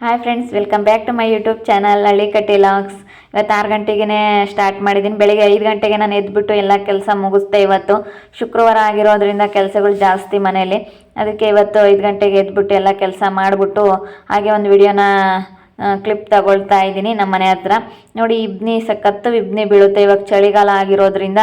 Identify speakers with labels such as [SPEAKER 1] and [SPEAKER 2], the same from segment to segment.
[SPEAKER 1] Hi friends welcome back to my YouTube channel Alikatti vlogs ಇವತ್ತು ಆರು ಗಂಟೆಗೆ start ಮಾಡಿದ್ದೀನಿ ಬೆಳಿಗ್ಗೆ ಐದು ಗಂಟೆಗೆ ನಾನು ಎದ್ದುಬಿಟ್ಟು ಎಲ್ಲ ಕೆಲಸ ಮುಗಿಸ್ದೆ ಇವತ್ತು. ಶುಕ್ರವಾರ ಆಗಿರೋದ್ರಿಂದ ಕೆಲಸಗಳು ಜಾಸ್ತಿ ಮನೇಲಿ ಅದಕ್ಕೆ ಇವತ್ತು ಐದು ಗಂಟೆಗೆ ಎದ್ಬಿಟ್ಟು ಎಲ್ಲ ಕೆಲಸ ಮಾಡಿಬಿಟ್ಟು ಹಾಗೆ ಒಂದು ವಿಡಿಯೋನ ಕ್ಲಿಪ್ ತಗೊಳ್ತಾ ಇದ್ದೀನಿ ನಮ್ಮ ಮನೆ ಹತ್ರ. ನೋಡಿ, ಇಬ್ನಿ ಸಖತ್ತು ಇಬ್ನಿ ಬೀಳುತ್ತೆ. ಇವಾಗ ಚಳಿಗಾಲ ಆಗಿರೋದ್ರಿಂದ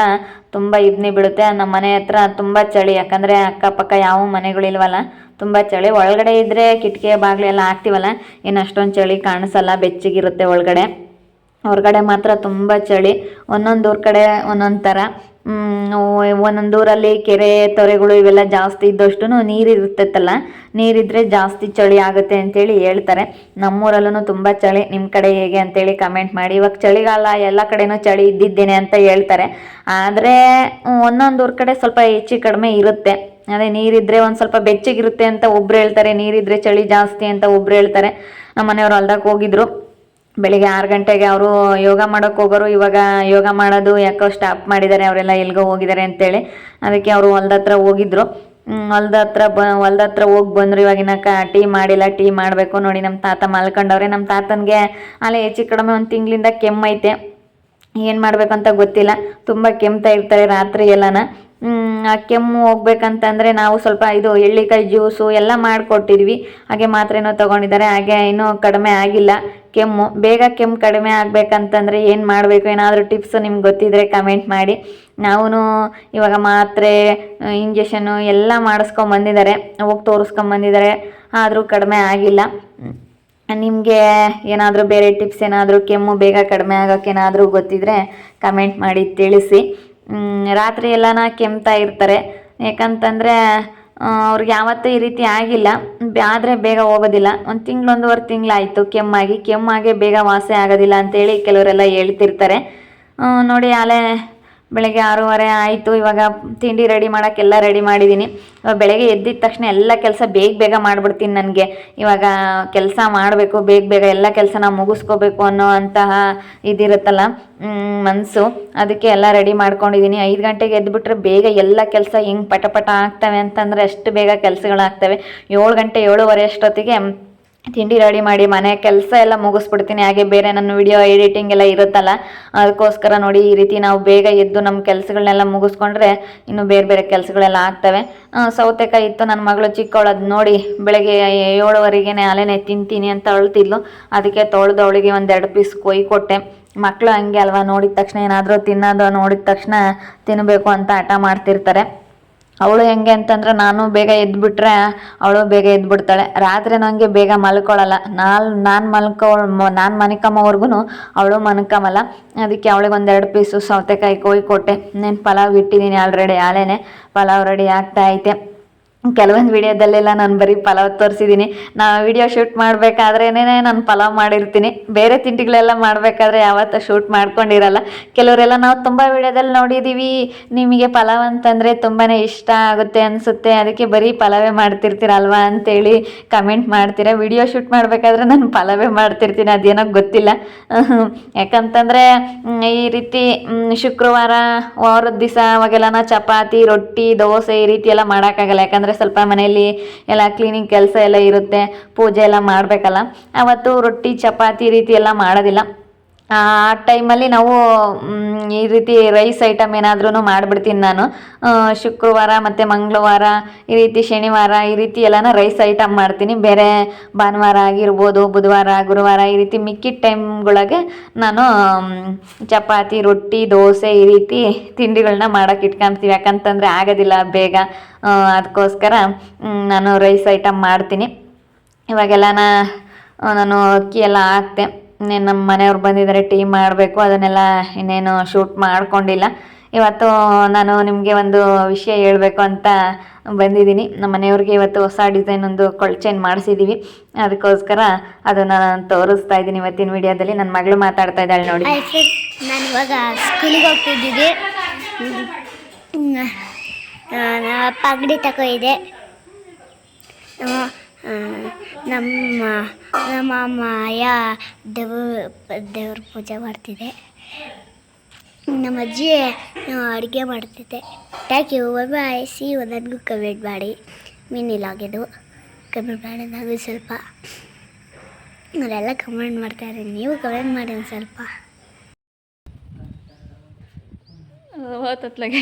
[SPEAKER 1] ತುಂಬ ಇಬ್ನಿ ಬೀಳುತ್ತೆ. ನಮ್ಮ ಮನೆ ಹತ್ರ ತುಂಬ ಚಳಿ. ಯಾಕಂದರೆ ಅಕ್ಕಪಕ್ಕ ಯಾವ ಮನೆಗಳಿಲ್ವಲ್ಲ ತುಂಬ ಚಳಿ. ಒಳಗಡೆ ಇದ್ದರೆ ಕಿಟಕಿಯ ಬಾಗಿಲು ಎಲ್ಲ ಹಾಕ್ತೀವಲ್ಲ ಏನು ಅಷ್ಟೊಂದು ಚಳಿ ಕಾಣಿಸಲ್ಲ. ಬೆಚ್ಚಗಿರುತ್ತೆ ಒಳಗಡೆ. ಹೊರಗಡೆ ಮಾತ್ರ ತುಂಬ ಚಳಿ. ಒಂದೊಂದು ಊರ ಕಡೆ ಒಂದೊಂದು ಥರ ಒಂದೊಂದು ಊರಲ್ಲಿ ಕೆರೆ ತೊರೆಗಳು ಇವೆಲ್ಲ ಜಾಸ್ತಿ ಇದ್ದಷ್ಟು ನೀರು ಇರ್ತೈತಲ್ಲ ನೀರಿದ್ರೆ ಜಾಸ್ತಿ ಚಳಿ ಆಗುತ್ತೆ ಅಂತೇಳಿ ಹೇಳ್ತಾರೆ. ನಮ್ಮೂರಲ್ಲೂ ತುಂಬ ಚಳಿ. ನಿಮ್ಮ ಕಡೆ ಹೇಗೆ ಅಂತೇಳಿ ಕಮೆಂಟ್ ಮಾಡಿ. ಇವಾಗ ಚಳಿಗಾಲ, ಎಲ್ಲ ಕಡೆನೂ ಚಳಿ ಇದ್ದಿದ್ದೇನೆ ಅಂತ ಹೇಳ್ತಾರೆ. ಆದರೆ ಒಂದೊಂದು ಊರ ಕಡೆ ಸ್ವಲ್ಪ ಹೆಚ್ಚು ಕಡಿಮೆ ಇರುತ್ತೆ. ಅದೇ ನೀರಿದ್ರೆ ಒಂದು ಸ್ವಲ್ಪ ಬೆಚ್ಚಗಿರುತ್ತೆ ಅಂತ ಒಬ್ರು ಹೇಳ್ತಾರೆ. ನೀರಿದ್ರೆ ಚಳಿ ಜಾಸ್ತಿ ಅಂತ ಒಬ್ರು ಹೇಳ್ತಾರೆ. ನಮ್ಮ ಮನೆಯವರು ಹೊಲ್ದಾಗ ಹೋಗಿದ್ರು. ಬೆಳಿಗ್ಗೆ ಆರು ಗಂಟೆಗೆ ಅವರು ಯೋಗ ಮಾಡೋಕೆ ಹೋಗೋರು, ಇವಾಗ ಯೋಗ ಮಾಡೋದು ಯಾಕೋ ಸ್ಟಾಪ್ ಮಾಡಿದ್ದಾರೆ, ಅವರೆಲ್ಲ ಎಲ್ಗೋ ಹೋಗಿದ್ದಾರೆ ಅಂತೇಳಿ. ಅದಕ್ಕೆ ಅವರು ಹೊಲ್ದ ಹತ್ರ ಹೋಗಿದ್ರು. ಹೊಲ್ದ ಹತ್ರ ಬ, ಹೊಲ್ದ ಹತ್ರ ಹೋಗಿ ಬಂದರು. ಇವಾಗಿನ ಕ, ಟೀ ಮಾಡಿಲ್ಲ, ಟೀ ಮಾಡಬೇಕು. ನೋಡಿ ನಮ್ಮ ತಾತ ಮಲ್ಕೊಂಡವ್ರೆ. ನಮ್ಮ ತಾತನಿಗೆ ಅಲ್ಲೇ ಹೆಚ್ಚು ಕಡಿಮೆ ಒಂದು ತಿಂಗಳಿಂದ ಕೆಮ್ಮೈತೆ ಏನು ಮಾಡಬೇಕಂತ ಗೊತ್ತಿಲ್ಲ. ತುಂಬ ಕೆಮ್ತಾ ಇರ್ತಾರೆ ರಾತ್ರಿ ಎಲ್ಲನ. ಆ ಕೆಮ್ಮು ಹೋಗ್ಬೇಕಂತಂದರೆ ನಾವು ಸ್ವಲ್ಪ ಇದು ಎಳ್ಳಿಕಾಯಿ ಜ್ಯೂಸು ಎಲ್ಲ ಮಾಡಿಕೊಟ್ಟಿದ್ವಿ. ಹಾಗೆ ಮಾತ್ರೆನೋ ತೊಗೊಂಡಿದ್ದಾರೆ. ಹಾಗೆ ಇನ್ನೂ ಕಡಿಮೆ ಆಗಿಲ್ಲ. ಕೆಮ್ಮು, ಬೇಗ ಕೆಮ್ಮು ಕಡಿಮೆ ಆಗಬೇಕಂತಂದರೆ ಏನು ಮಾಡಬೇಕು? ಏನಾದರೂ ಟಿಪ್ಸು ನಿಮ್ಗೆ ಗೊತ್ತಿದ್ರೆ ಕಮೆಂಟ್ ಮಾಡಿ. ನಾವೂ ಇವಾಗ ಮಾತ್ರೆ ಇಂಜೆಷನು ಎಲ್ಲ ಮಾಡಿಸ್ಕೊಂಬಂದಿದ್ದಾರೆ ಹೋಗಿ ತೋರಿಸ್ಕೊಂಬಂದಿದ್ದಾರೆ ಆದರೂ ಕಡಿಮೆ ಆಗಿಲ್ಲ. ನಿಮಗೆ ಏನಾದರೂ ಬೇರೆ ಟಿಪ್ಸ್ ಏನಾದರೂ ಕೆಮ್ಮು ಬೇಗ ಕಡಿಮೆ ಆಗೋಕ್ಕೇನಾದರೂ ಗೊತ್ತಿದ್ರೆ ಕಮೆಂಟ್ ಮಾಡಿ ತಿಳಿಸಿ. ರಾತ್ರಿ ಎಲ್ಲನ ಕೆಮ್ತಾ ಇರ್ತಾರೆ. ಯಾಕಂತಂದರೆ ಅವ್ರಿಗೆ ಯಾವತ್ತೂ ಈ ರೀತಿ ಆಗಿಲ್ಲ. ಆದರೆ ಬೇಗ ಹೋಗೋದಿಲ್ಲ. ಒಂದು ತಿಂಗಳು ಒಂದೂವರೆ ತಿಂಗಳಾಯಿತು. ಕೆಮ್ಮಾಗಿ, ಕೆಮ್ಮಾಗೆ ಬೇಗ ವಾಸಿ ಆಗೋದಿಲ್ಲ ಅಂತೇಳಿ ಕೆಲವರೆಲ್ಲ ಹೇಳ್ತಿರ್ತಾರೆ. ನೋಡಿ, ಆಲೆ ಬೆಳಗ್ಗೆ ಆರೂವರೆ ಆಯಿತು, ಇವಾಗ ತಿಂಡಿ ರೆಡಿ ಮಾಡೋಕ್ಕೆಲ್ಲ ರೆಡಿ ಮಾಡಿದ್ದೀನಿ ಇವಾಗ ಬೆಳಗ್ಗೆ ಎದ್ದಿದ ತಕ್ಷಣ ಎಲ್ಲ ಕೆಲಸ ಬೇಗ ಬೇಗ ಮಾಡಿಬಿಡ್ತೀನಿ ನನಗೆ. ಇವಾಗ ಕೆಲಸ ಮಾಡಬೇಕು, ಬೇಗ ಬೇಗ ಎಲ್ಲ ಕೆಲಸನ ಮುಗಿಸ್ಕೋಬೇಕು ಅನ್ನೋ ಅಂತಹ ಇದಿರುತ್ತಲ್ಲ ಮನಸ್ಸು ಅದಕ್ಕೆ ಎಲ್ಲ ರೆಡಿ ಮಾಡ್ಕೊಂಡಿದ್ದೀನಿ ಐದು ಗಂಟೆಗೆ ಎದ್ದುಬಿಟ್ರೆ ಬೇಗ ಎಲ್ಲ ಕೆಲಸ ಹೆಂಗೆ ಪಟ ಪಟ ಆಗ್ತವೆ ಅಂತಂದರೆ ಅಷ್ಟು ಬೇಗ ಕೆಲಸಗಳಾಗ್ತವೆ. ಏಳು ಗಂಟೆ ಏಳುವರೆ ಅಷ್ಟೊತ್ತಿಗೆ ತಿಂಡಿ ರೆಡಿ ಮಾಡಿ, ಮನೆ ಕೆಲಸ ಎಲ್ಲ ಮುಗಿಸ್ಬಿಡ್ತೀನಿ. ಹಾಗೆ ಬೇರೆ ನನ್ನ ವಿಡಿಯೋ ಎಡಿಟಿಂಗ್ ಎಲ್ಲ ಇರುತ್ತಲ್ಲ, ಅದಕ್ಕೋಸ್ಕರ ನೋಡಿ ಈ ರೀತಿ ನಾವು ಬೇಗ ಎದ್ದು ನಮ್ಮ ಕೆಲಸಗಳನ್ನೆಲ್ಲ ಮುಗಿಸ್ಕೊಂಡ್ರೆ ಇನ್ನು ಬೇರೆ ಬೇರೆ ಕೆಲಸಗಳೆಲ್ಲ ಆಗ್ತವೆ. ಸೌತೆಕಾಯಿ ಇತ್ತು, ನನ್ನ ಮಗಳು ಚಿಕ್ಕವಳು ಅದು ನೋಡಿ ಬೆಳಗ್ಗೆ ಏಳುವರೆಗೆ ಅಲೆನೆ ತಿಂತೀನಿ ಅಂತ ಅಳ್ತಿದ್ಲು. ಅದಕ್ಕೆ ತೊಳೆದು ಅವಳಿಗೆ ಒಂದೆರಡು ಪೀಸ್ ಕೊಯ್ ಕೊಟ್ಟೆ. ಮಕ್ಕಳು ಹಂಗೆ ಅಲ್ವಾ, ನೋಡಿದ ತಕ್ಷಣ ಏನಾದರೂ ತಿನ್ನೋದು, ನೋಡಿದ ತಕ್ಷಣ ತಿನ್ನಬೇಕು ಅಂತ ಹಠ ಮಾಡ್ತಿರ್ತಾರೆ. ಅವಳು ಹೆಂಗೆ ಅಂತಂದ್ರೆ ನಾನು ಬೇಗ ಎದ್ಬಿಟ್ರೆ ಅವಳು ಬೇಗ ಎದ್ಬಿಡ್ತಾಳೆ. ರಾತ್ರಿ ನನಗೆ ಬೇಗ ಮಲ್ಕೊಳ್ಳಲ್ಲ ನಾನು ನಾನು ಮಲ್ಕೊ ನಾನು ಮನಿಕಮ್ಮವರೆಗೂ ಅವಳು ಮನ್ಕಮಲ್ಲ. ಅದಕ್ಕೆ ಅವಳಿಗೆ ಒಂದೆರಡು ಪೀಸು ಸೌತೆಕಾಯಿ ಕೊಯ್ ಕೊಟ್ಟೆ. ನೀನು ಪಲಾವ್ ಇಟ್ಟಿದ್ದೀನಿ ಆಲ್ರೆಡಿ ಆಲೇನೆ ಪಲಾವ್ ರೆಡಿ ಆಗ್ತಾ ಐತೆ. ಕೆಲವೊಂದು ವಿಡಿಯೋದಲ್ಲೆಲ್ಲ ನಾನು ಬರೀ ಪಲಾವ್ ತೋರಿಸಿದ್ದೀನಿ ನಾ ವಿಡಿಯೋ ಶೂಟ್ ಮಾಡಬೇಕಾದ್ರೇ ನಾನು ಪಲಾವ್ ಮಾಡಿರ್ತೀನಿ. ಬೇರೆ ತಿಂಡಿಗಳೆಲ್ಲ ಮಾಡಬೇಕಾದ್ರೆ ಯಾವತ್ತೂ ಶೂಟ್ ಮಾಡ್ಕೊಂಡಿರಲ್ಲ. ಕೆಲವರೆಲ್ಲ ನಾವು ತುಂಬ ವಿಡಿಯೋದಲ್ಲಿ ನೋಡಿದ್ದೀವಿ ನಿಮಗೆ ಪಲಾವ್ ಅಂತಂದರೆ ತುಂಬಾ ಇಷ್ಟ ಆಗುತ್ತೆ ಅನಿಸುತ್ತೆ. ಅದಕ್ಕೆ ಬರೀ ಪಲಾವೇ ಮಾಡ್ತಿರ್ತೀರಲ್ವಾ ಅಂತೇಳಿ ಕಮೆಂಟ್ ಮಾಡ್ತೀರ. ವಿಡಿಯೋ ಶೂಟ್ ಮಾಡಬೇಕಾದ್ರೆ ನಾನು ಪಲಾವೇ ಮಾಡ್ತಿರ್ತೀನಿ. ಅದೇನೋ ಗೊತ್ತಿಲ್ಲ. ಯಾಕಂತಂದರೆ ಈ ರೀತಿ ಶುಕ್ರವಾರ ವಾರದ ದಿವಸ ಅವಾಗೆಲ್ಲ ಚಪಾತಿ, ರೊಟ್ಟಿ, ದೋಸೆ ಈ ರೀತಿ ಎಲ್ಲ ಮಾಡೋಕ್ಕಾಗಲ್ಲ. ಯಾಕಂದರೆ ಸ್ವಲ್ಪ ಮನೆಯಲ್ಲಿ ಎಲ್ಲ ಕ್ಲೀನಿಂಗ್ ಕೆಲಸ ಎಲ್ಲ ಇರುತ್ತೆ, ಪೂಜೆ ಎಲ್ಲ ಮಾಡಬೇಕಲ್ಲ. ಅವತ್ತು ರೊಟ್ಟಿ, ಚಪಾತಿ ರೀತಿ ಎಲ್ಲ ಮಾಡೋದಿಲ್ಲ. ಆ ಟೈಮಲ್ಲಿ ನಾವು ಈ ರೀತಿ ರೈಸ್ ಐಟಮ್ ಏನಾದ್ರೂ ಮಾಡಿಬಿಡ್ತೀನಿ ನಾನು. ಶುಕ್ರವಾರ ಮತ್ತು ಮಂಗಳವಾರ, ಈ ರೀತಿ ಶನಿವಾರ, ಈ ರೀತಿ ಎಲ್ಲನ ರೈಸ್ ಐಟಮ್ ಮಾಡ್ತೀನಿ. ಬೇರೆ ಭಾನುವಾರ ಆಗಿರ್ಬೋದು, ಬುಧವಾರ, ಗುರುವಾರ, ಈ ರೀತಿ ಮಿಕ್ಕಿದ ಟೈಮ್ಗಳಿಗೆ ನಾನು ಚಪಾತಿ, ರೊಟ್ಟಿ, ದೋಸೆ, ಈ ರೀತಿ ತಿಂಡಿಗಳನ್ನ ಮಾಡೋಕೆ ಇಟ್ಕೊಂತೀವಿ. ಯಾಕಂತಂದರೆ ಆಗೋದಿಲ್ಲ ಬೇಗ. ಅದಕ್ಕೋಸ್ಕರ ನಾನು ರೈಸ್ ಐಟಮ್ ಮಾಡ್ತೀನಿ. ಇವಾಗೆಲ್ಲನ ನಾನು ಅಕ್ಕಿ ಎಲ್ಲ ಹಾಕ್ತೆ. ಇನ್ನೇನು ನಮ್ಮ ಮನೆಯವ್ರು ಬಂದಿದ್ದಾರೆ ಟೀ ಮಾಡಬೇಕು, ಅದನ್ನೆಲ್ಲ ಇನ್ನೇನು ಶೂಟ್ ಮಾಡ್ಕೊಂಡಿಲ್ಲ. ಇವತ್ತು ನಾನು ನಿಮಗೆ ಒಂದು ವಿಷಯ ಹೇಳಬೇಕು ಅಂತ ಬಂದಿದ್ದೀನಿ. ನಮ್ಮ ಮನೆಯವ್ರಿಗೆ ಇವತ್ತು ಹೊಸ ಡಿಸೈನ್ ಒಂದು ಕೊಳ್ಚೇನ್ ಮಾಡಿಸಿದ್ದೀವಿ ಅದಕ್ಕೋಸ್ಕರ ಅದನ್ನು ನಾನು ತೋರಿಸ್ತಾ ಇದ್ದೀನಿ ಇವತ್ತಿನ ವಿಡಿಯೋದಲ್ಲಿ. ನನ್ನ ಮಗಳು ಮಾತಾಡ್ತಾ ಇದ್ದಾಳೆ ನೋಡಿ.
[SPEAKER 2] ನಾನು ಇವಾಗ ಸ್ಕೂಲಿಗೆ ಹೋಗ್ತಿದ್ದೀವಿ ಪಗಡಿ ತಗೋ ಇದೆ. ನಮ್ಮ ನಮ್ಮ ಮಾಯ ದೇವ್ರ ದೇವ್ರ ಪೂಜೆ ಮಾಡ್ತಿದೆ. ನಮ್ಮ ಅಜ್ಜಿ ಅಡುಗೆ ಮಾಡ್ತಿದ್ದೆ. ಥ್ಯಾಂಕ್ ಯು ಬಾಯ್ ಸಿ ಒಂದೊಂದು ಕಮೆಂಟ್ ಮಾಡಿ. ಮೀನಿಲಾಗಿದ್ದು ಕಮೆಂಟ್ ಮಾಡಿ ನಾವು ಸ್ವಲ್ಪ. ಅವರೆಲ್ಲ ಕಮೆಂಟ್ ಮಾಡ್ತಾರೆ ನೀವು ಕಮೆಂಟ್ ಮಾಡಿ ಒಂದು ಸ್ವಲ್ಪ.
[SPEAKER 3] ಹೋತತ್ಲಾಗೆ.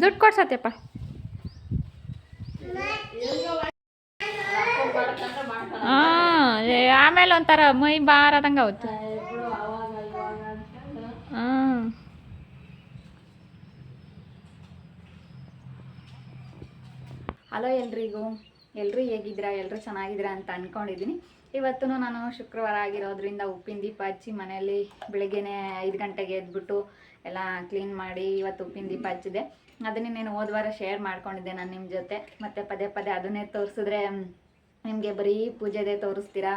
[SPEAKER 3] ದುಡ್ಡು ಕೊಡ್ಸತ್ತೆಪ್ಪ ಹಾಂ ಆಮೇಲೆ ಒಂಥರ ಮೈ ಬಾರದಂಗೆ ಆಗುತ್ತೆ. ಹಲೋ ಎಲ್ರಿಗೂ. ಎಲ್ಲರೂ ಹೇಗಿದ್ದೀರಾ? ಎಲ್ಲರೂ ಚೆನ್ನಾಗಿದ್ದೀರಾ ಅಂತ ಅಂದ್ಕೊಂಡಿದ್ದೀನಿ ಇವತ್ತು ನಾನು ಶುಕ್ರವಾರ ಆಗಿರೋದ್ರಿಂದ ಉಪ್ಪಿನ ದೀಪ ಹಚ್ಚಿ ಮನೆಯಲ್ಲಿ ಬೆಳಗ್ಗೆನೇ ಐದು ಗಂಟೆಗೆ ಎದ್ಬಿಟ್ಟು ಎಲ್ಲ ಕ್ಲೀನ್ ಮಾಡಿ ಇವತ್ತು ಉಪ್ಪಿನ ದೀಪ ಹಚ್ಚಿದೆ. ಅದನ್ನೇ ನಾನು ಹೋದ ವಾರ ಶೇರ್ ಮಾಡ್ಕೊಂಡಿದ್ದೆ ನಾನು ನಿಮ್ಮ ಜೊತೆ. ಮತ್ತೆ ಪದೇ ಪದೇ ಅದನ್ನೇ ತೋರಿಸಿದ್ರೆ ನಿಮಗೆ ಬರೀ ಪೂಜೆದೇ ತೋರಿಸ್ತೀರಾ,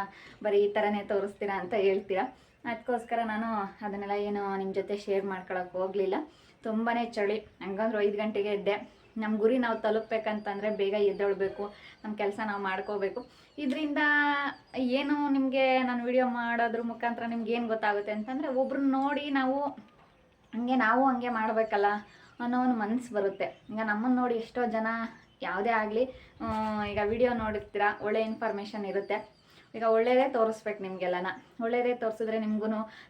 [SPEAKER 3] ಬರೀ ಈ ಥರನೇ ತೋರಿಸ್ತೀರಾ ಅಂತ ಹೇಳ್ತೀರಾ. ಅದಕ್ಕೋಸ್ಕರ ನಾನು ಅದನ್ನೆಲ್ಲ ಏನು ನಿಮ್ಮ ಜೊತೆ ಶೇರ್ ಮಾಡ್ಕೊಳಕ್ಕೆ ಹೋಗಲಿಲ್ಲ. ತುಂಬಾ ಚಳಿ. ಹಂಗಂದ್ರೆ ಐದು ಗಂಟೆಗೆ ಎದ್ದೆ. ನಮ್ಮ ಗುರಿ ನಾವು ತಲುಪಬೇಕಂತಂದರೆ ಬೇಗ ಎದ್ದೇಳಬೇಕು. ನಮ್ಮ ಕೆಲಸ ನಾವು ಮಾಡ್ಕೋಬೇಕು. ಇದರಿಂದ ಏನು ನಿಮಗೆ ನಾನು ವಿಡಿಯೋ ಮಾಡೋದ್ರ ಮುಖಾಂತರ ನಿಮ್ಗೆ ಏನು ಗೊತ್ತಾಗುತ್ತೆ ಅಂತಂದರೆ ಒಬ್ರನ್ನ ನೋಡಿ ನಾವು ಹಂಗೆ ನಾವು ಹಂಗೆ ಮಾಡಬೇಕಲ್ಲ. ಅನ್ನೋ ಒಂದು ಮನಸ್ಸು ಬರುತ್ತೆ. ಈಗ ನಮ್ಮನ್ನು ನೋಡಿ ಎಷ್ಟೋ ಜನ ಯಾವುದೇ ಆಗಲಿ ಈಗ ವಿಡಿಯೋ ನೋಡಿರ್ತೀರ, ಒಳ್ಳೆ ಇನ್ಫಾರ್ಮೇಷನ್ ಇರುತ್ತೆ. ಈಗ ಒಳ್ಳೆಯದೇ ತೋರಿಸ್ಬೇಕು ನಿಮಗೆಲ್ಲನ. ಒಳ್ಳೆಯದೇ ತೋರಿಸಿದ್ರೆ ನಿಮಗೂ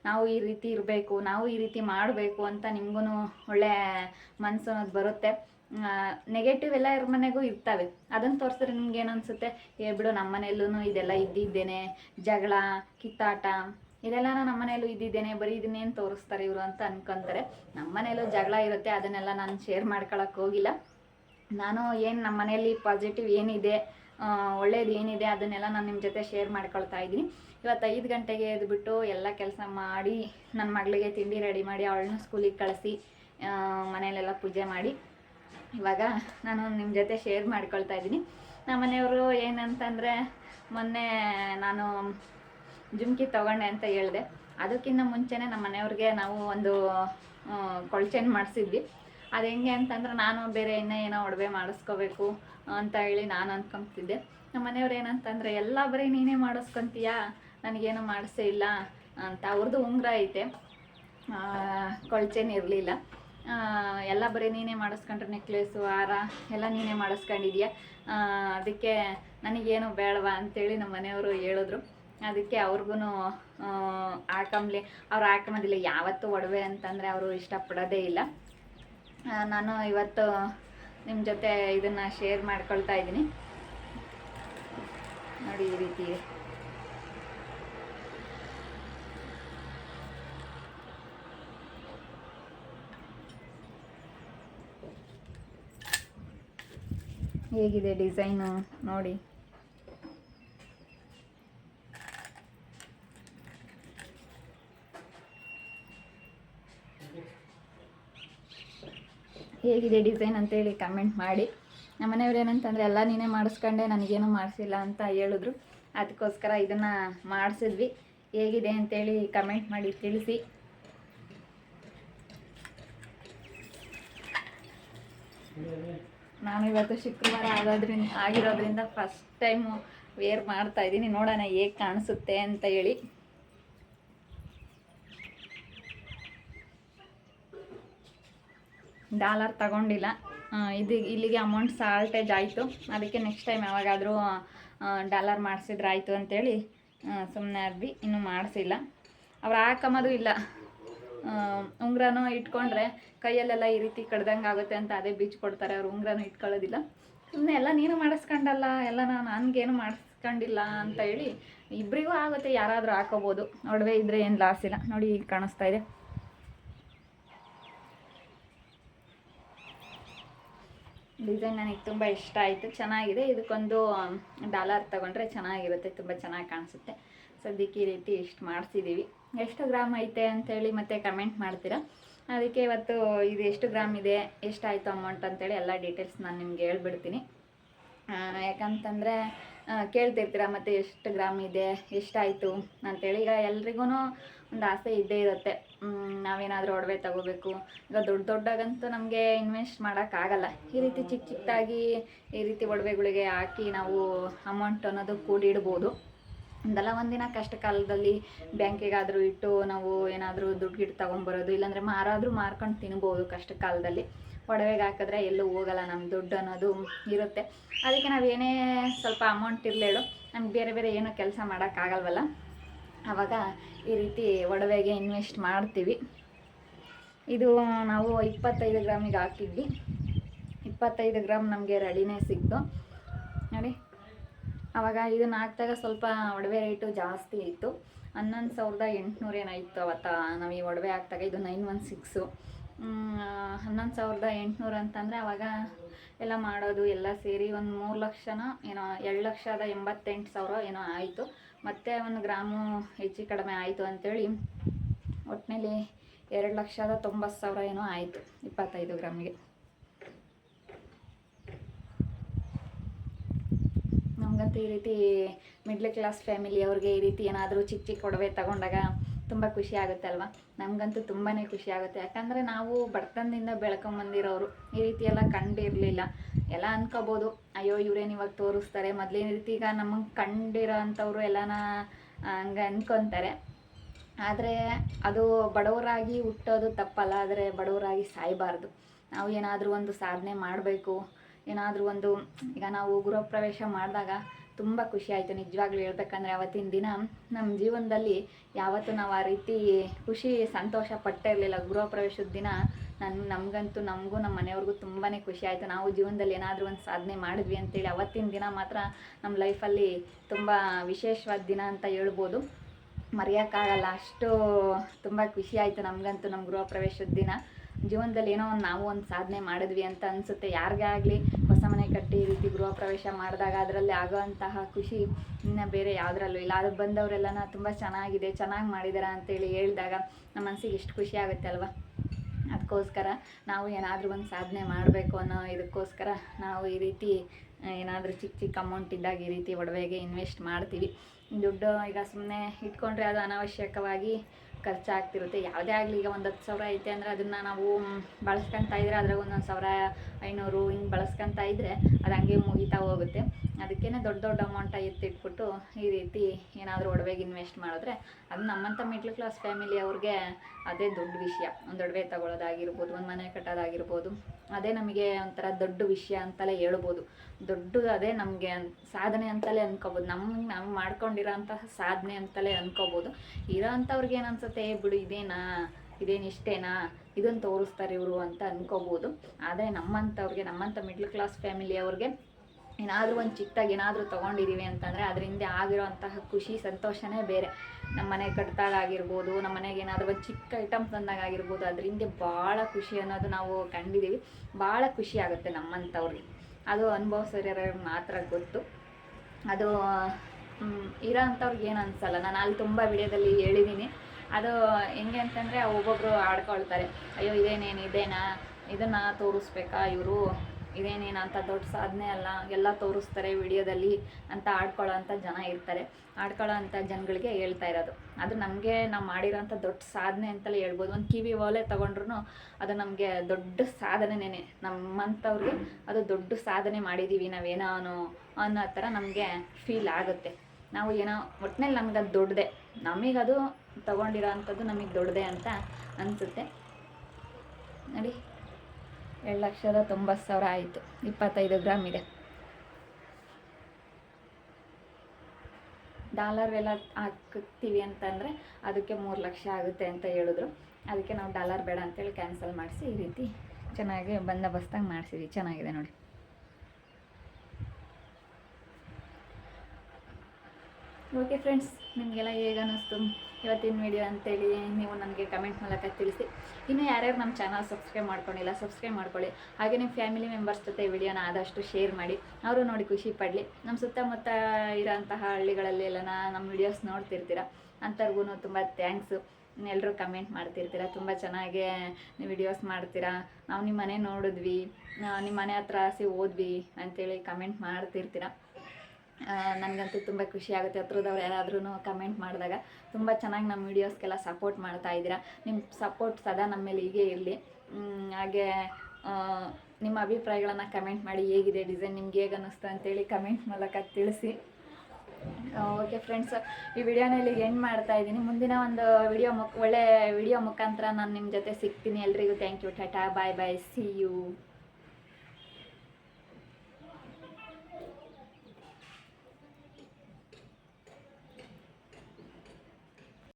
[SPEAKER 3] ನಾವು ಈ ರೀತಿ ಇರಬೇಕು, ನಾವು ಈ ರೀತಿ ಮಾಡಬೇಕು ಅಂತ ನಿಮಗೂ ಒಳ್ಳೆ ಮನಸ್ಸು ಅನ್ನೋದು ಬರುತ್ತೆ. ನೆಗೆಟಿವ್ ಎಲ್ಲ ಇವ್ರ ಮನೆಗೂ ಇರ್ತವೆ. ಅದನ್ನು ತೋರಿಸಿದ್ರೆ ನಿಮ್ಗೆ ಏನು ಅನಿಸುತ್ತೆ? ಏ, ಬಿಡು ನಮ್ಮ ಮನೆಯಲ್ಲೂ ಇದೆಲ್ಲ ಇದ್ದಿದ್ದೇನೆ. ಜಗಳ, ಕಿತ್ತಾಟ ಇದೆಲ್ಲ ನಮ್ಮ ಮನೆಯಲ್ಲೂ ಇದ್ದಿದ್ದೇನೆ, ಬರೀ ಇದನ್ನೇನ್ ತೋರಿಸ್ತಾರೆ ಇವರು ಅಂತ ಅನ್ಕೊಂತಾರೆ. ನಮ್ಮ ಮನೆಯಲ್ಲೂ ಜಗಳ ಇರುತ್ತೆ, ಅದನ್ನೆಲ್ಲ ನಾನು ಶೇರ್ ಮಾಡ್ಕೊಳಕ್ಕೆ ಹೋಗಿಲ್ಲ. ನಾನು ಏನು ನಮ್ಮ ಮನೆಯಲ್ಲಿ ಪಾಸಿಟಿವ್ ಏನಿದೆ ಒಳ್ಳೇದು ಏನಿದೆ ಅದನ್ನೆಲ್ಲ ನಾನು ನಿಮ್ಮ ಜೊತೆ ಶೇರ್ ಮಾಡ್ಕೊಳ್ತಾ ಇದ್ದೀನಿ. ಇವತ್ತು ಐದು ಗಂಟೆಗೆ ಎದ್ಬಿಟ್ಟು ಎಲ್ಲ ಕೆಲಸ ಮಾಡಿ ನನ್ನ ಮಗಳಿಗೆ ತಿಂಡಿ ರೆಡಿ ಮಾಡಿ, ಅವಳನ್ನ ಸ್ಕೂಲಿಗೆ ಕಳಿಸಿ ಮನೆಯಲ್ಲೆಲ್ಲ ಪೂಜೆ ಮಾಡಿ. ಇವಾಗ ನಾನು ನಿಮ್ಮ ಜೊತೆ ಶೇರ್ ಮಾಡ್ಕೊಳ್ತಾ ಇದ್ದೀನಿ. ನಮ್ಮ ಮನೆಯವರು ಏನಂತಂದರೆ, ಮೊನ್ನೆ ನಾನು ಜುಮ್ಕಿ ತಗೊಂಡೆ ಅಂತ ಹೇಳಿದೆ. ಅದಕ್ಕಿಂತ ಮುಂಚೆನೇ ನಮ್ಮ ಮನೆಯವ್ರಿಗೆ ನಾವು ಒಂದು ಕೊಳ್ಚೆನ್ ಮಾಡಿಸಿದ್ವಿ. ಅದು ಹೆಂಗೆ ಅಂತಂದ್ರೆ ನಾನು ಬೇರೆ ಇನ್ನೂ ಏನೋ ಒಡವೆ ಮಾಡಿಸ್ಕೋಬೇಕು ಅಂತ ಹೇಳಿ ನಾನು ಅಂದ್ಕೊಂತಿದ್ದೆ ನಮ್ಮ ಮನೆಯವ್ರು ಏನಂತಂದ್ರೆ, ಎಲ್ಲ ಬರೀ ನೀನೇ ಮಾಡಿಸ್ಕೊತೀಯ? ನನಗೇನು ಮಾಡಿಸೇ ಇಲ್ಲ ಅಂತ. ಅವ್ರದ್ದು ಉಂಗುರ ಐತೆ. ಕೊಳ್ಚೆನ್ ಇರಲಿಲ್ಲ. ಎಲ್ಲ ಬರೀ ನೀನೇ ಮಾಡಿಸ್ಕೊಂಡ್ರೆ ನೆಕ್ಲೆಸು ಹಾರ ಎಲ್ಲ ನೀನೇ ಮಾಡಿಸ್ಕೊಂಡಿದ್ಯಾ? ಅದಕ್ಕೆ ನನಗೇನು ಬೇಡವಾ? ಅಂತೇಳಿ ನಮ್ಮ ಮನೆಯವರು ಹೇಳಿದ್ರು. ಅದಕ್ಕೆ ಅವ್ರಿಗೂ ಹಾಕಂಬ್ಲಿ ಅವ್ರು ಹಾಕೊಂಬೋದಿಲ್ಲ ಯಾವತ್ತೂ ಒಡವೆ ಅಂತಂದರೆ ಅವರು ಇಷ್ಟಪಡೋದೇ ಇಲ್ಲ. ನಾನು ಇವತ್ತು ನಿಮ್ಮ ಜೊತೆ ಇದನ್ನು ಶೇರ್ ಮಾಡ್ಕೊಳ್ತಾ ಇದ್ದೀನಿ. ನೋಡಿ ಈ ರೀತಿ ಹೇಗಿದೆ ಡಿಸೈನು ನೋಡಿ. ಹೇಗಿದೆ ಡಿಸೈನ್ ಅಂತೇಳಿ ಕಮೆಂಟ್ ಮಾಡಿ. ನಮ್ಮ ಮನೆಯವ್ರು ಏನಂತಂದರೆ ಎಲ್ಲ ನೀನೇ ಮಾಡಿಸ್ಕೊಂಡೆ, ನನಗೇನು ಮಾಡಿಸಿಲ್ಲ ಅಂತ ಹೇಳಿದ್ರು. ಅದಕ್ಕೋಸ್ಕರ ಇದನ್ನು ಮಾಡಿಸಿದ್ವಿ. ಹೇಗಿದೆ ಅಂತೇಳಿ ಕಮೆಂಟ್ ಮಾಡಿ ತಿಳಿಸಿ. ನಾನು ಇವತ್ತು ಶುಕ್ರವಾರ ಆಗೋದ್ರಿಂದ, ಆಗಿರೋದ್ರಿಂದ ಫಸ್ಟ್ ಟೈಮು ವೇರ್ ಮಾಡ್ತಾ ಇದ್ದೀನಿ. ನೋಡೋಣ ಹೇಗೆ ಕಾಣಿಸುತ್ತೆ ಅಂತ ಹೇಳಿ. ಡಾಲರ್ ತಗೊಂಡಿಲ್ಲ. ಇದು ಇಲ್ಲಿಗೆ ಅಮೌಂಟ್ ಸಾಲ್ಟೇಜ್ ಆಯಿತು. ಅದಕ್ಕೆ ನೆಕ್ಸ್ಟ್ ಟೈಮ್ ಯಾವಾಗಾದರೂ ಡಾಲರ್ ಮಾಡಿಸಿದ್ರೆ ಆಯಿತು ಅಂತೇಳಿ ಸುಮ್ಮನೆ ಅರ್ಬಿ ಇನ್ನೂ ಮಾಡಿಸಿಲ್ಲ. ಅವ್ರು ಹಾಕಮದು ಇಲ್ಲ. ಉಂಗ್ರನೂ ಇಟ್ಕೊಂಡ್ರೆ ಕೈಯಲ್ಲೆಲ್ಲ ಈ ರೀತಿ ಕಡ್ದಂಗೆ ಆಗುತ್ತೆ ಅಂತ ಅದೇ ಬೀಚ್ ಕೊಡ್ತಾರೆ. ಅವ್ರು ಉಂಗ್ರನೂ ಇಟ್ಕೊಳ್ಳೋದಿಲ್ಲ. ಸುಮ್ಮನೆ ಎಲ್ಲ ನೀನು ಮಾಡಿಸ್ಕೊಂಡಲ್ಲ, ಎಲ್ಲ ನಾನು, ನನಗೇನು ಮಾಡಿಸ್ಕೊಂಡಿಲ್ಲ ಅಂತ ಹೇಳಿ ಇಬ್ಬರಿಗೂ ಆಗುತ್ತೆ. ಯಾರಾದರೂ ಹಾಕೋಬೋದು. ಒಡವೆ ಇದ್ದರೆ ಏನು ಲಾಸ್ ಇಲ್ಲ. ನೋಡಿ ಈಗ ಕಾಣಿಸ್ತಾ ಇದೆ. ಡಿಸೈನ್ ನನಗೆ ತುಂಬ ಇಷ್ಟ ಆಯಿತು. ಚೆನ್ನಾಗಿದೆ. ಇದಕ್ಕೊಂದು ಡಾಲರ್ ತಗೊಂಡ್ರೆ ಚೆನ್ನಾಗಿರುತ್ತೆ. ತುಂಬ ಚೆನ್ನಾಗಿ ಕಾಣಿಸುತ್ತೆ. ಸದ್ಯಕ್ಕೆ ಈ ರೀತಿ ಇಷ್ಟು ಮಾಡಿಸಿದ್ದೀವಿ ಎಷ್ಟು ಗ್ರಾಮ್ ಐತೆ ಅಂತೇಳಿ ಮತ್ತೆ ಕಮೆಂಟ್ ಮಾಡ್ತೀರಾ? ಅದಕ್ಕೆ ಇವತ್ತು ಇದು ಎಷ್ಟು ಗ್ರಾಮ್ ಇದೆ ಎಷ್ಟಾಯಿತು ಅಮೌಂಟ್ ಅಂತೇಳಿ ಎಲ್ಲ ಡೀಟೇಲ್ಸ್ ನಾನು ನಿಮ್ಗೆ ಹೇಳ್ಬಿಡ್ತೀನಿ.
[SPEAKER 1] ಯಾಕಂತಂದರೆ ಕೇಳ್ತಿರ್ತೀರ ಮತ್ತು ಎಷ್ಟು ಗ್ರಾಮ್ ಇದೆ ಎಷ್ಟಾಯಿತು ಅಂತೇಳಿ. ಈಗ ಎಲ್ರಿಗೂ ಒಂದು ಆಸೆ ಇದ್ದೇ ಇರುತ್ತೆ. ನಾವೇನಾದರೂ ಒಡವೆ ತಗೋಬೇಕು. ಈಗ ದೊಡ್ಡ ದೊಡ್ಡಾಗಂತೂ ನಮಗೆ ಇನ್ವೆಸ್ಟ್ ಮಾಡೋಕ್ಕಾಗಲ್ಲ ಈ ರೀತಿ ಚಿಕ್ಕ ಚಿಕ್ಕದಾಗಿ ಈ ರೀತಿ ಒಡವೆಗಳಿಗೆ ಹಾಕಿ ನಾವು ಅಮೌಂಟ್ ಅನ್ನೋದು ಕೂಡಿಡ್ಬೋದು ಒಂದಲ್ಲ, ಒಂದಿನ ಕಷ್ಟ ಕಾಲದಲ್ಲಿ ಬ್ಯಾಂಕಿಗಾದರೂ ಇಟ್ಟು ನಾವು ಏನಾದರೂ ದುಡ್ಡು ಗಿಟ್ಟು ತೊಗೊಂಬರೋದು, ಇಲ್ಲಾಂದರೆ ಮಾರಾದರೂ ಮಾರ್ಕೊಂಡು ತಿನ್ಬೋದು ಕಷ್ಟ ಕಾಲದಲ್ಲಿ. ಒಡವೆಗೆ ಹಾಕಿದ್ರೆ ಎಲ್ಲೂ ಹೋಗಲ್ಲ ನಮ್ಮ ದುಡ್ಡು ಅನ್ನೋದು ಇರುತ್ತೆ. ಅದಕ್ಕೆ ನಾವು ಏನೇ ಸ್ವಲ್ಪ ಅಮೌಂಟ್ ಇರಲೇಳು ನಮ್ಗೆ ಬೇರೆ ಬೇರೆ ಏನೂ ಕೆಲಸ ಮಾಡೋಕ್ಕಾಗಲ್ವಲ್ಲ ಆವಾಗ ಈ ರೀತಿ ಒಡವೆಗೆ ಇನ್ವೆಸ್ಟ್ ಮಾಡ್ತೀವಿ. ಇದು ನಾವು ಇಪ್ಪತ್ತೈದು ಗ್ರಾಮಿಗೆ ಹಾಕಿದ್ವಿ. ಇಪ್ಪತ್ತೈದು ಗ್ರಾಮ್ ನಮಗೆ ರೆಡಿನೇ ಸಿಕ್ತು. ನೋಡಿ ಆವಾಗ ಇದನ್ನು ಹಾಕ್ದಾಗ ಸ್ವಲ್ಪ ಒಡವೆ ರೇಟು ಜಾಸ್ತಿ ಇತ್ತು. ಹನ್ನೊಂದು ಸಾವಿರದ ಎಂಟುನೂರು ಏನಾಯಿತು ಅವತ್ತ? ನಾವು ಈ ಒಡವೆ ಹಾಕ್ದಾಗ ಇದು ನೈನ್ ಒನ್ ಸಿಕ್ಸು ಹನ್ನೊಂದು ಸಾವಿರದ ಎಂಟುನೂರು ಅಂತಂದರೆ ಅವಾಗ ಎಲ್ಲ ಮಾಡೋದು ಎಲ್ಲ ಸೇರಿ ಒಂದು ಮೂರು ಲಕ್ಷನ ಏನೋ, ಎರಡು ಲಕ್ಷದ ಎಂಬತ್ತೆಂಟು ಸಾವಿರ ಏನೋ ಆಯಿತು. ಮತ್ತು ಒಂದು ಗ್ರಾಮು ಹೆಚ್ಚು ಕಡಿಮೆ ಆಯಿತು ಅಂಥೇಳಿ ಒಟ್ಟಿನಲ್ಲಿ ಎರಡು ಲಕ್ಷದ ತೊಂಬತ್ತು ಸಾವಿರ ಏನೋ ಆಯಿತು, ಇಪ್ಪತ್ತೈದು ಗ್ರಾಮಿಗೆ. ನಮಗಂತೂ ಈ ರೀತಿ ಮಿಡ್ಲ್ ಕ್ಲಾಸ್ ಫ್ಯಾಮಿಲಿ ಅವ್ರಿಗೆ ಈ ರೀತಿ ಏನಾದರೂ ಚಿಕ್ಕ ಚಿಕ್ಕ ಕೊಡವೆ ತಗೊಂಡಾಗ ತುಂಬ ಖುಷಿ ಆಗುತ್ತೆ ಅಲ್ವಾ? ನಮಗಂತೂ ತುಂಬಾ ಖುಷಿ ಆಗುತ್ತೆ. ಯಾಕಂದರೆ ನಾವು ಬಡತನದಿಂದ ಬೆಳ್ಕೊಂಬಂದಿರೋರು ಈ ರೀತಿ ಎಲ್ಲ ಕಂಡಿರಲಿಲ್ಲ. ಎಲ್ಲ ಅನ್ಕೋಬೋದು. ಅಯ್ಯೋ, ಇವ್ರೇನು ಇವಾಗ ತೋರಿಸ್ತಾರೆ. ಮೊದಲಿನ ರೀತಿ ಈಗ ನಮಗೆ ಕಂಡಿರೋ ಅಂಥವ್ರು ಎಲ್ಲನ ಹಂಗೆ ಅನ್ಕೊತಾರೆ. ಆದರೆ ಅದು ಬಡವರಾಗಿ ಹುಟ್ಟೋದು ತಪ್ಪಲ್ಲ. ಆದರೆ ಬಡವರಾಗಿ ಸಾಯಬಾರ್ದು. ನಾವು ಏನಾದರೂ ಒಂದು ಸಾಧನೆ ಮಾಡಬೇಕು. ಏನಾದರೂ ಒಂದು, ಈಗ ನಾವು ಗೃಹಪ್ರವೇಶ ಮಾಡಿದಾಗ ತುಂಬ ಖುಷಿ ಆಯಿತು. ನಿಜವಾಗ್ಲೂ ಹೇಳ್ಬೇಕಂದ್ರೆ ಅವತ್ತಿನ ದಿನ ನಮ್ಮ ಜೀವನದಲ್ಲಿ ಯಾವತ್ತೂ ನಾವು ಆ ರೀತಿ ಖುಷಿ, ಸಂತೋಷ ಪಟ್ಟೇ ಇರಲಿಲ್ಲ. ಗೃಹ ಪ್ರವೇಶದ ದಿನ ನನ್ನ ನಮಗಂತೂ ನಮಗೂ ನಮ್ಮ ಮನೆಯವ್ರಿಗೂ ತುಂಬಾ ಖುಷಿ ಆಯಿತು. ನಾವು ಜೀವನದಲ್ಲಿ ಏನಾದರೂ ಒಂದು ಸಾಧನೆ ಮಾಡಿದ್ವಿ ಅಂತೇಳಿ ಅವತ್ತಿನ ದಿನ ಮಾತ್ರ ನಮ್ಮ ಲೈಫಲ್ಲಿ ತುಂಬ ವಿಶೇಷವಾದ ದಿನ ಅಂತ ಹೇಳ್ಬೋದು. ಮರೆಯೋಕ್ಕಾಗಲ್ಲ, ಅಷ್ಟು ತುಂಬ ಖುಷಿ ಆಯಿತು ನಮಗಂತೂ ನಮ್ಮ ಗೃಹ ಪ್ರವೇಶದ ದಿನ. ಜೀವನದಲ್ಲಿ ಏನೋ ಒಂದು ನಾವು ಒಂದು ಸಾಧನೆ ಮಾಡಿದ್ವಿ ಅಂತ ಅನಿಸುತ್ತೆ. ಯಾರಿಗೇ ಆಗಲಿ ಹೊಸ ಮನೆ ಕಟ್ಟಿ ಈ ರೀತಿ ಗೃಹ ಪ್ರವೇಶ ಮಾಡಿದಾಗ ಅದರಲ್ಲಿ ಆಗೋವಂತಹ ಖುಷಿ ಇನ್ನು ಬೇರೆ ಯಾವುದ್ರಲ್ಲೂ ಇಲ್ಲ. ಅದು ಬಂದವರೆಲ್ಲನ ತುಂಬ ಚೆನ್ನಾಗಿದೆ, ಚೆನ್ನಾಗಿ ಮಾಡಿದಾರ ಅಂತೇಳಿ ಹೇಳಿದಾಗ ನಮ್ಮ ಮನಸ್ಸಿಗೆ ಎಷ್ಟು ಖುಷಿ ಆಗುತ್ತೆ ಅಲ್ವಾ? ಅದಕ್ಕೋಸ್ಕರ ನಾವು ಏನಾದರೂ ಒಂದು ಸಾಧನೆ ಮಾಡಬೇಕು ಅನ್ನೋ ಇದಕ್ಕೋಸ್ಕರ ನಾವು ಈ ರೀತಿ ಏನಾದರೂ ಚಿಕ್ಕ ಚಿಕ್ಕ ಅಮೌಂಟ್ ಇದ್ದಾಗ ಈ ರೀತಿ ಒಡವೆಗೆ ಇನ್ವೆಸ್ಟ್ ಮಾಡ್ತೀವಿ. ದುಡ್ಡು ಈಗ ಸುಮ್ಮನೆ ಇಟ್ಕೊಂಡ್ರೆ ಅದು ಅನಾವಶ್ಯಕವಾಗಿ ಖರ್ಚಾಗ್ತಿರುತ್ತೆ. ಯಾವುದೇ ಆಗಲಿ ಈಗ ಒಂದು ಹತ್ತು ಸಾವಿರ ಐತೆ ಅಂದರೆ ಅದನ್ನು ನಾವು ಬಳಸ್ಕೊತಾ ಇದ್ರೆ ಅದ್ರಾಗ ಒಂದೊಂದು ಸಾವಿರ ಐನೂರು ಹಿಂಗೆ ಬಳಸ್ಕೊಂತ ಇದ್ದರೆ ಅದು ಹಂಗೆ ಮುಗಿತಾ ಹೋಗುತ್ತೆ. ಅದಕ್ಕೇ ದೊಡ್ಡ ದೊಡ್ಡ ಅಮೌಂಟ ಎತ್ತಿಟ್ಬಿಟ್ಟು ಈ ರೀತಿ ಏನಾದರೂ ಒಡವೆಗೆ ಇನ್ವೆಸ್ಟ್ ಮಾಡಿದ್ರೆ ಅದು ನಮ್ಮಂಥ ಮಿಡ್ಲ್ ಕ್ಲಾಸ್ ಫ್ಯಾಮಿಲಿ ಅವ್ರಿಗೆ ಅದೇ ದೊಡ್ಡ ವಿಷಯ. ಒಂದು ಒಡವೆ ತಗೊಳ್ಳೋದಾಗಿರ್ಬೋದು ಒಂದು ಮನೆ ಕಟ್ಟೋದಾಗಿರ್ಬೋದು. ಅದೇ ನಮಗೆ ಒಂಥರ ದೊಡ್ಡ ವಿಷಯ ಅಂತಲೇ ಹೇಳ್ಬೋದು. ದೊಡ್ಡದು ಅದೇ ನಮಗೆ ಸಾಧನೆ ಅಂತಲೇ ಅನ್ಕೋಬೋದು. ನಮ್ಗೆ ನಾವು ಮಾಡ್ಕೊಂಡಿರೋಂತಹ ಸಾಧನೆ ಅಂತಲೇ ಅನ್ಕೋಬೋದು. ಇರೋ ಅಂಥವ್ರಿಗೆ ಏನು ಅನ್ಸುತ್ತೆ, "ಏ ಬಿಡು, ಇದೇನಾ, ಇದೇನು ಇಷ್ಟೇನಾ ಇದನ್ನು ತೋರಿಸ್ತಾರೆ ಇವರು ಅಂತ ಅನ್ಕೋಬೋದು. ಆದರೆ ನಮ್ಮಂಥವ್ರಿಗೆ ನಮ್ಮಂಥ ಮಿಡ್ಲ್ ಕ್ಲಾಸ್ ಫ್ಯಾಮಿಲಿಯವ್ರಿಗೆ ಏನಾದರೂ ಒಂದು ಚಿಕ್ಕದಾಗಿ ಏನಾದರೂ ತೊಗೊಂಡಿದ್ದೀವಿ ಅಂತಂದರೆ ಅದರಿಂದ ಆಗಿರೋಂತಹ ಖುಷಿ, ಸಂತೋಷನೇ ಬೇರೆ. ನಮ್ಮ ಮನೆ ಕಟ್ಟಿದಾಗ ಆಗಿರ್ಬೋದು ನಮ್ಮ ಮನೆಗೆ ಏನಾದರೂ ಒಂದು ಚಿಕ್ಕ ಐಟಮ್ ತಂದಾಗ ಆಗಿರ್ಬೋದು, ಅದರಿಂದ ಭಾಳ ಖುಷಿ ಅನ್ನೋದು ನಾವು ಕಂಡಿದ್ದೀವಿ ಭಾಳ ಖುಷಿ ಆಗುತ್ತೆ ನಮ್ಮಂಥವ್ರಿಗೆ ಅದು ಅನುಭವಿಸಿರೋರಿಗೆ ಮಾತ್ರ ಗೊತ್ತು. ಅದು ಇರೋ ಅಂಥವ್ರಿಗೆ ಏನು ಅನಿಸಲ್ಲ. ನಾನು ಅಲ್ಲಿ ತುಂಬ ವಿಡಿಯೋದಲ್ಲಿ ಹೇಳಿದ್ದೀನಿ ಅದು ಹೆಂಗೆ ಅಂತಂದರೆ ಒಬ್ಬೊಬ್ಬರು ಆಡ್ಕೊಳ್ತಾರೆ. ಅಯ್ಯೋ, ಇದೇನೇನು, ಇದೇನಾ? ಇದನ್ನು ತೋರಿಸ್ಬೇಕಾ ಇವರು? ಇದೇನೇನು ಅಂತ ದೊಡ್ಡ ಸಾಧನೆ ಅಲ್ಲ, ಎಲ್ಲ ತೋರಿಸ್ತಾರೆ ವಿಡಿಯೋದಲ್ಲಿ ಅಂತ ಆಡ್ಕೊಳ್ಳೋ ಅಂಥ ಜನ ಇರ್ತಾರೆ. ಆಡ್ಕೊಳ್ಳೋ ಅಂಥ ಜನಗಳಿಗೆ ಹೇಳ್ತಾ ಇರೋದು. ಅದು ನಮಗೆ ನಾವು ಮಾಡಿರೋಂಥ ದೊಡ್ಡ ಸಾಧನೆ ಅಂತಲೇ ಹೇಳ್ಬೋದು. ಒಂದು ಕಿವಿ ಓಲೆ ತೊಗೊಂಡ್ರು ಅದು ನಮಗೆ ದೊಡ್ಡ ಸಾಧನೆನೇ ನಮ್ಮಂಥವ್ರಿಗೆ ಅದು ದೊಡ್ಡ ಸಾಧನೆ ಮಾಡಿದ್ದೀವಿ ನಾವೇನೋ ಅನ್ನೋ ಥರ ನಮಗೆ ಫೀಲ್ ಆಗುತ್ತೆ. ನಾವು ಏನೋ ಒಟ್ಟಿನಲ್ಲಿ ನಮ್ಗೆ ಅದು ದೊಡ್ಡದೆ. ನಮಗದು ತೊಗೊಂಡಿರೋ ಅಂಥದ್ದು ನಮಗೆ ದೊಡ್ಡದೆ ಅಂತ ಅನಿಸುತ್ತೆ. ನೋಡಿ. ಎರಡು ಲಕ್ಷದ ತೊಂಬತ್ತು ಸಾವಿರ ಆಯಿತು. ಇಪ್ಪತ್ತೈದು ಗ್ರಾಮ್ ಇದೆ. ಡಾಲರ್ ಎಲ್ಲ ಹಾಕ್ತೀವಿ ಅಂತಂದರೆ ಅದಕ್ಕೆ ಮೂರು ಲಕ್ಷ ಆಗುತ್ತೆ ಅಂತ ಹೇಳಿದ್ರು. ಅದಕ್ಕೆ ನಾವು ಡಾಲರ್ ಬೇಡ ಅಂತೇಳಿ ಕ್ಯಾನ್ಸಲ್ ಮಾಡಿಸಿ ಈ ರೀತಿ ಚೆನ್ನಾಗಿ ಬಂದೋಬಸ್ತಾಗಿ ಮಾಡಿಸಿದ್ವಿ. ಚೆನ್ನಾಗಿದೆ ನೋಡಿ. ಓಕೆ ಫ್ರೆಂಡ್ಸ್ ನಿಮಗೆಲ್ಲ ಹೇಗೆ ಅನ್ನಿಸ್ತು ಇವತ್ತಿನ ವಿಡಿಯೋ ಅಂತೇಳಿ ನೀವು ನನಗೆ ಕಮೆಂಟ್ ಮೂಲಕ ತಿಳಿಸಿ. ಇನ್ನು ಯಾರ್ಯಾರು ನಮ್ಮ ಚಾನಲ್ ಸಬ್ಸ್ಕ್ರೈಬ್ ಮಾಡ್ಕೊಂಡಿಲ್ಲ ಸಬ್ಸ್ಕ್ರೈಬ್ ಮಾಡ್ಕೊಳ್ಳಿ. ಹಾಗೆ ನಿಮ್ಮ ಫ್ಯಾಮಿಲಿ ಮೆಂಬರ್ಸ್ ಜೊತೆ ವಿಡಿಯೋನ ಆದಷ್ಟು ಶೇರ್ ಮಾಡಿ. ಅವರು ನೋಡಿ ಖುಷಿ ಪಡಲಿ. ನಮ್ಮ ಸುತ್ತಮುತ್ತ ಇರೋಂತಹ ಹಳ್ಳಿಗಳಲ್ಲಿ ಎಲ್ಲ ನಮ್ಮ ವಿಡಿಯೋಸ್ ನೋಡ್ತಿರ್ತೀರ? ಅಂಥವ್ರಿಗೂ ತುಂಬ ಥ್ಯಾಂಕ್ಸು ಎಲ್ಲರೂ ಕಮೆಂಟ್ ಮಾಡ್ತಿರ್ತೀರ? ತುಂಬ ಚೆನ್ನಾಗಿ ವಿಡಿಯೋಸ್ ಮಾಡ್ತೀರಾ? ನಾವು ನಿಮ್ಮ ಮನೆ ನೋಡಿದ್ವಿ. ನಿಮ್ಮ ಮನೆ ಹತ್ರ ಹಸಿ ಓದ್ವಿ ಅಂತೇಳಿ ಕಮೆಂಟ್ ಮಾಡ್ತಿರ್ತೀರ? ನನಗಂತೂ ತುಂಬ ಖುಷಿ ಆಗುತ್ತೆ. ಹತ್ರದವ್ರು ಯಾರಾದ್ರೂ ಕಮೆಂಟ್ ಮಾಡಿದಾಗ ತುಂಬ ಚೆನ್ನಾಗಿ ನಮ್ಮ ವೀಡಿಯೋಸ್ಗೆಲ್ಲ ಸಪೋರ್ಟ್ ಮಾಡ್ತಾ ಇದ್ದೀರಾ. ನಿಮ್ಮ ಸಪೋರ್ಟ್ ಸದಾ ನಮ್ಮ ಮೇಲೆ ಹೀಗೆ ಇರಲಿ. ಹಾಗೆ ನಿಮ್ಮ ಅಭಿಪ್ರಾಯಗಳನ್ನು ಕಮೆಂಟ್ ಮಾಡಿ ಹೇಗಿದೆ ಡಿಸೈನ್ ನಿಮ್ಗೆ ಹೇಗೆ ಅನ್ನಿಸ್ತು ಅಂತೇಳಿ ಕಮೆಂಟ್ ಮೂಲಕ ತಿಳಿಸಿ. ಓಕೆ ಫ್ರೆಂಡ್ಸ್ ಈ ವಿಡಿಯೋನ ಇಲ್ಲಿಗೆ ಎಂಡ್ ಮಾಡ್ತಾ ಇದ್ದೀನಿ. ಮುಂದಿನ ಒಂದು ವಿಡಿಯೋ ಮುಖ ಒಳ್ಳೆ ವಿಡಿಯೋ ಮುಖಾಂತರ ನಾನು ನಿಮ್ಮ ಜೊತೆ ಸಿಗ್ತೀನಿ. ಎಲ್ರಿಗೂ thank you tata bye bye see you